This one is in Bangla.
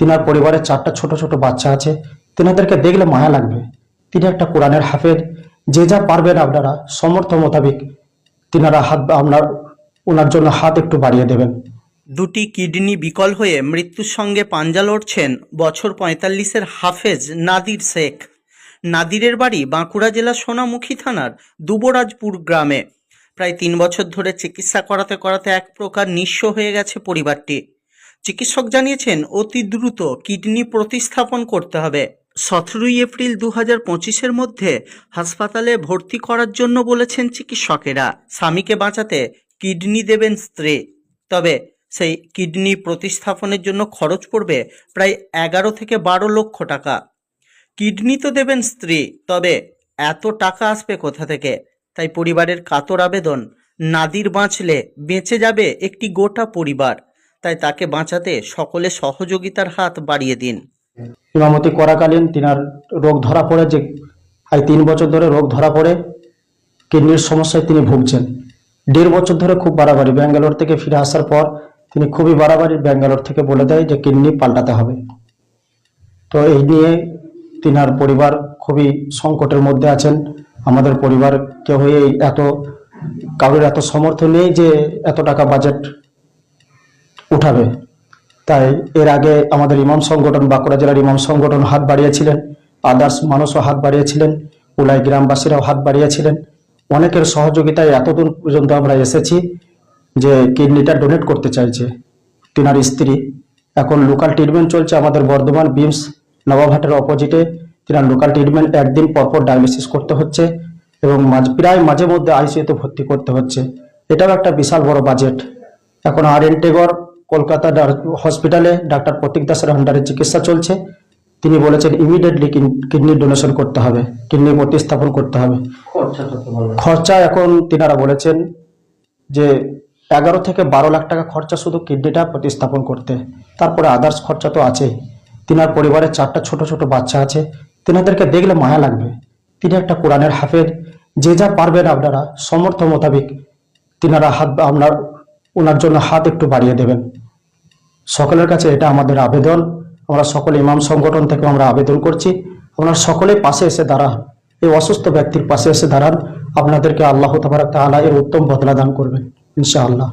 তিনার পরিবারের চারটা ছোট ছোট বাচ্চা আছে। তিনাদেরকে দেখলে মায়া লাগবে। তিনি একটা কোরআনের হাফেজ। যে যা পারবেন আপনারা, সমর্থ মোতাবেক তিনারা হাত, আপনার, ওনার জন্য হাত একটু বাড়িয়ে দেবেন। দুটি কিডনি বিকল হয়ে মৃত্যুর সঙ্গে পাঞ্জা লড়ছেন বছর পঁয়তাল্লিশের হাফেজ নাদির শেখ। নাদিরের বাড়ি বাঁকুড়া জেলার সোনামুখী থানার দুবরাজপুর গ্রামে। প্রায় তিন বছর ধরে চিকিৎসা করাতে করাতে এক প্রকার নিঃস্ব হয়ে গেছে পরিবারটি। চিকিৎসক জানিয়েছেন, অতি দ্রুত কিডনি প্রতিস্থাপন করতে হবে। সতেরোই এপ্রিল দু হাজার পঁচিশের মধ্যে হাসপাতালে ভর্তি করার জন্য বলেছেন চিকিৎসকেরা, স্বামীকে বাঁচাতে কিডনি দেবেন স্ত্রী। তবে সেই কিডনি প্রতিস্থাপনের জন্য খরচ পড়বে প্রায় এগারো থেকে বারো লক্ষ টাকা। কিডনি তো দেবেন স্ত্রী, তবে এত টাকা আসবে কোথা থেকে? তাই পরিবারের কাতর আবেদন, নাদির বাঁচলে বেঁচে যাবে একটি গোটা পরিবার। তাই তাকে বাঁচাতে সকলে সহযোগিতার হাত বাড়িয়ে দিন। ইমামতি করাকালীন তিনার রোগ ধরা পড়ে যে আজ তিন বছর ধরে রোগ ধরা পড়ে, কিডনির সমস্যায় তিনি ভুগছেন। দেড় বছর ধরে খুব বাড়াবাড়ি। ব্যাঙ্গালোর থেকে ফিরে আসার পর তিনি খুবই বাড়াবাড়ি ব্যাঙ্গালোর থেকে বলে দেয় যে, কিডনি পাল্টাতে হবে। তো এই নিয়ে তিনার পরিবার খুবই সংকটের মধ্যে আছেন। আমাদের পরিবার কেউ এই এত, কারোর এত সমর্থ নেই যে, এত টাকা বাজেট উঠাবে। তাই এর আগে আমাদের ইমাম সংগঠন, বাঁকুড়া জেলার ইমাম সংগঠন হাত বাড়িয়েছিলেন, আদার্স মানুষও হাত বাড়িয়েছিলেন, উলাই গ্রামবাসীরাও হাত বাড়িয়েছিলেন। অনেকের সহযোগিতায় এতদূর পর্যন্ত আমরা এসেছি যে কিডনিটা ডোনেট করতে চাইছে। তিনার স্ত্রী। এখন লোকাল ট্রিটমেন্ট চলছে আমাদের বর্ধমান বিমস নবাবহাটের অপোজিটে। তিনার লোকাল ট্রিটমেন্ট একদিন পরপর ডায়ালিসিস করতে হচ্ছে এবং মাঝ- প্রায় মাঝে মধ্যে আইসিইউতে ভর্তি করতে হচ্ছে। এটাও একটা বিশাল বড় বাজেট। এখন আর এন টেগর কলকাতা হসপিটালে ডাক্তার প্রতীক দাসের আন্ডারে চিকিৎসা চলছে। তিনি বলেছেন ইমিডিয়েটলি কিডনি ডোনেশন করতে হবে কিডনি প্রতিস্থাপন করতে হবে। খরচা এখন তিনারা বলেছেন যে এগারো থেকে বারো লাখ টাকা খরচা শুধু কিডনিটা প্রতিস্থাপন করতে। তারপরে আদার্স খরচা তো আছেই। তিনার পরিবারের চারটা ছোট ছোট বাচ্চা আছে। তিনাদেরকে দেখলে মায়া লাগবে। তিনি একটা কোরআনের হাফের যে যা পারবেন আপনারা সমর্থ মোতাবেক তিনারা হাত আপনার ওনার জন্য হাত একটু বাড়িয়ে দেবেন। সকলের কাছে এটা আমাদের আবেদন। আমরা সকলে ইমাম সংগঠন থেকে আমরা আবেদন করছি। আপনারা সকলে পাশে এসে দাঁড়ান। এই অসুস্থ ব্যক্তির পাশে এসে দাঁড়ান। আপনাদেরকে আল্লাহ তাবারাক তাআলা এর উত্তম বদলা দান করবেন, ইনশাআল্লাহ।